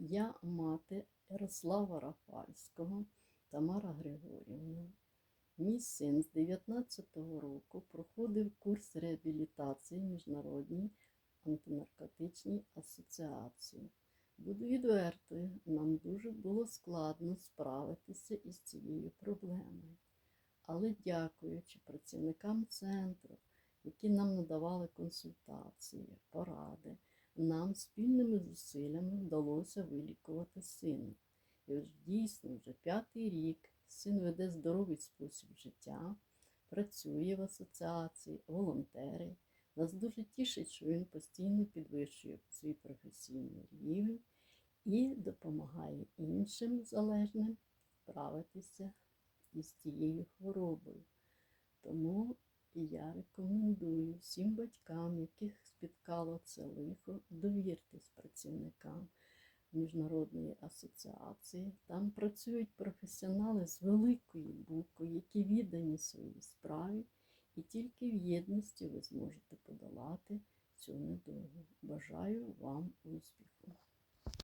Я мати Ярослава Рафальського Тамара Григорівна. Мій син з 19-го року проходив курс реабілітації Міжнародній антинаркотичній асоціації. Буду відвертою, нам дуже було складно справитися із цією проблемою. Але дякуючи працівникам центру, які нам надавали консультації, поради, нам спільними зусиллями вдалося вилікувати сина. І ось дійсно вже п'ятий рік син веде здоровий спосіб життя, працює в асоціації, волонтери. Нас дуже тішить, що він постійно підвищує свій професійний рівень і допомагає іншим залежним справитися із цією хворобою. Тому я рекомендую всім батькам, яких спіткало це лихо, довіртесь працівникам міжнародної асоціації. Там працюють професіонали з великої букви, які віддані своїй справі, і тільки в єдності ви зможете подолати цю недугу. Бажаю вам успіху!